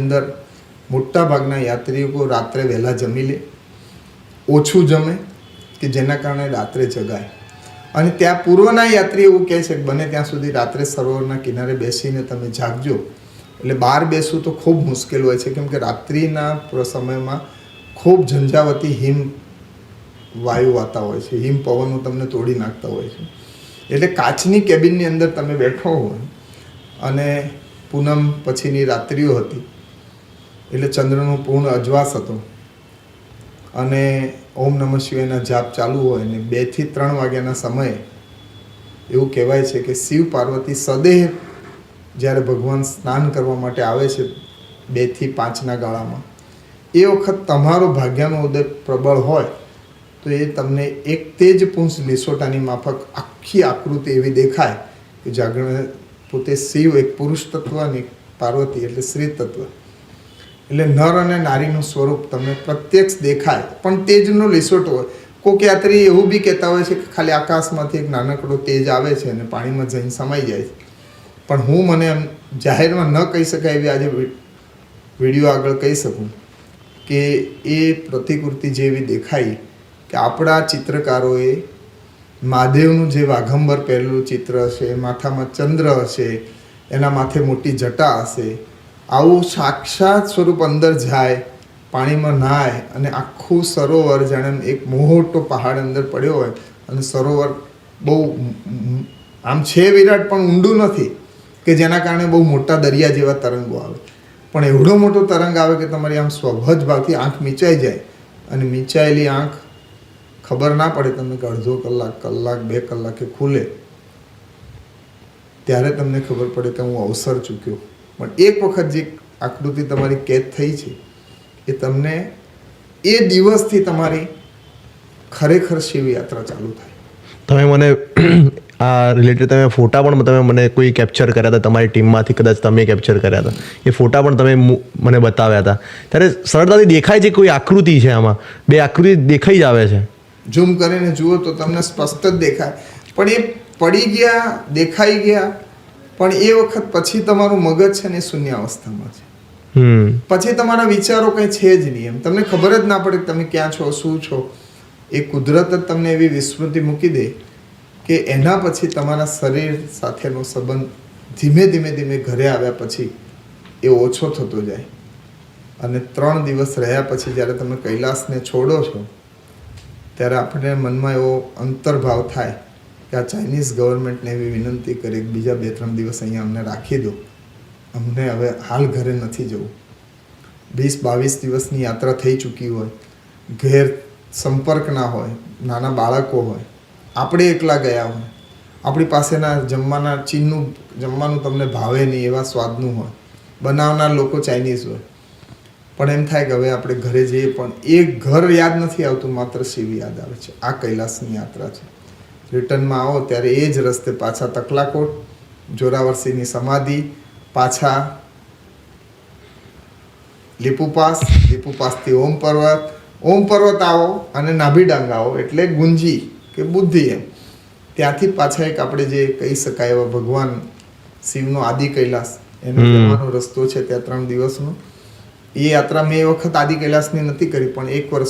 અંદર મોટા ભાગના યાત્રિકો રાત્રે વહેલા જમી લે, ઓછું જમે કે જેના કારણે રાત્રે જગાય. અને ત્યાં પૂર્વના યાત્રી એવું કહે છે કે બને ત્યાં સુધી રાત્રે સરોવરના કિનારે બેસીને તમે જાગજો. એટલે બહાર બેસવું તો ખૂબ મુશ્કેલ હોય છે કેમ કે રાત્રિના સમયમાં ખૂબ ઝંઝાવતી હિમ વાયુ વાતા હોય છે, હિમ પવનો તમને તોડી નાખતા હોય છે. એટલે કાચની કેબિનની અંદર તમે બેઠો હોય અને પૂનમ પછીની રાત્રિઓ હતી એટલે ચંદ્રનો પૂર્ણ અજવાસ હતો. અને ઓમ નમઃ શિવાયના જાપ ચાલુ હોય ને બેથી ત્રણ વાગ્યાના સમયે એવું કહેવાય છે કે શિવ પાર્વતી સદેહ જ્યારે ભગવાન સ્નાન કરવા માટે આવે છે બેથી પાંચના ગાળામાં. એ વખત તમારો ભાગ્યનો ઉદય પ્રબળ હોય તો એ તમને એક તેજ પુંસ લીસોટાની માફક આખી આકૃતિ એવી દેખાય કે જાગરણ પોતે શિવ એક પુરુષ તત્વ અને પાર્વતી એટલે સ્ત્રી તત્વ. એટલે નર અને નારીનું સ્વરૂપ તમને પ્રત્યક્ષ દેખાય. પણ તેજનો લીસોટો હોય. કોઈક યાત્રી એવું બી કહેતા હોય છે કે ખાલી આકાશમાંથી એક નાનકડો તેજ આવે છે અને પાણીમાં જઈને સમાઈ જાય છે. પણ હું મને એમ જાહેરમાં ન કહી શકાય એવી આજે વીડિયો આગળ કહી શકું કે એ પ્રતિકૃતિ જેવી દેખાઈ કે આપણા ચિત્રકારોએ મહાદેવનું જે વાઘંબર પહેલું ચિત્ર હશે, માથામાં ચંદ્ર હશે, એના માથે મોટી જટા હશે આવું સાક્ષાત સ્વરૂપ અંદર જાય, પાણીમાં નાય અને આખું સરોવર જાણે એક મોટો પહાડ અંદર પડ્યો હોય અને સરોવર બહુ આમ છે વિરાટ પણ ઊંડું નથી કે જેના કારણે બહુ મોટા દરિયા જેવા તરંગો આવે. પણ એવડો મોટો તરંગ આવે કે તમારી આમ સ્વભજ ભાવથી આંખ મીચાઈ જાય અને મીચાયેલી આંખ ખબર ના પડે તમને કે અડધો કલાક કલાક, બે કલાકે ખુલે. ત્યારે તમને ખબર પડે કે હું અવસર ચૂક્યો. પણ એક વખત જે આકૃતિ તમારી કેદ થઈ છે એ તમને એ દિવસથી તમારી ખરેખર શિવ યાત્રા ચાલુ થાય. તમે મને આ રિલેટેડ તમે ફોટા પણ તમે મને કોઈ કેપ્ચર કર્યા હતા તમારી ટીમમાંથી કદાચ તમે કેપ્ચર કર્યા હતા. એ ફોટા પણ તમે મને બતાવ્યા હતા. ત્યારે સરળતાથી દેખાય છે કોઈ આકૃતિ છે આમાં? બે આકૃતિ દેખાઈ જ આવે છે. ઝૂમ કરીને જુઓ તો તમને સ્પષ્ટ જ દેખાય. પણ એ પડી ગયા દેખાઈ ગયા પણ એ વખત પછી તમારું મગજ છે ને એ શૂન્ય અવસ્થામાં છે. પછી તમારા વિચારો કંઈ છે જ નહીં. એમ તમને ખબર જ ના પડે કે તમે ક્યાં છો શું છો. એ કુદરત જ તમને એવી વિસ્મૃતિ મૂકી દે કે એના પછી તમારા શરીર સાથેનો સંબંધ ધીમે ધીમે ધીમે ઘરે આવ્યા પછી એ ઓછો થતો જાય. અને ત્રણ દિવસ રહ્યા પછી જ્યારે તમે કૈલાસને છોડો છો ત્યારે આપણે મનમાં એવો અંતર્ભાવ થાય કે આ ચાઇનીઝ ગવર્મેન્ટને એવી વિનંતી કરી બીજા બે ત્રણ દિવસ અહીંયા અમને રાખી દો. અમને હવે હાલ ઘરે નથી જવું. વીસ બાવીસ દિવસની યાત્રા થઈ ચૂકી હોય, ઘેર સંપર્ક ના હોય, નાના બાળકો હોય, આપણે એકલા ગયા હોય, આપણી પાસેના જમવાના ચીનનું, જમવાનું તમને ભાવે નહીં એવા સ્વાદનું હોય, બનાવનાર લોકો ચાઇનીઝ હોય. પણ એમ થાય કે હવે આપણે ઘરે જઈએ પણ એ ઘર યાદ નથી આવતું, માત્ર શિવ યાદ આવે છે. આ કૈલાસની યાત્રા છે. રિટર્નમાં આવો ત્યારે એ જ રસ્તે પાછા તકલાકોટ જોરાવરસીની સમાધિ પાછા લીપુપાસ લીપુપાસથી ઓમ પર્વત. ઓમ પર્વત આવો અને નાભીડાંગ આવો એટલે ગુંજી કે બુદ્ધિ એમ. ત્યાંથી પાછા એક આપણે જે કહી શકાય એવા ભગવાન શિવનો આદિ કૈલાસ એનો. જવાનો રસ્તો છે ત્યાં ત્રણ દિવસનો. એ યાત્રા મેં એ વખત આદિ કૈલાસની નથી કરી પણ એક વર્ષ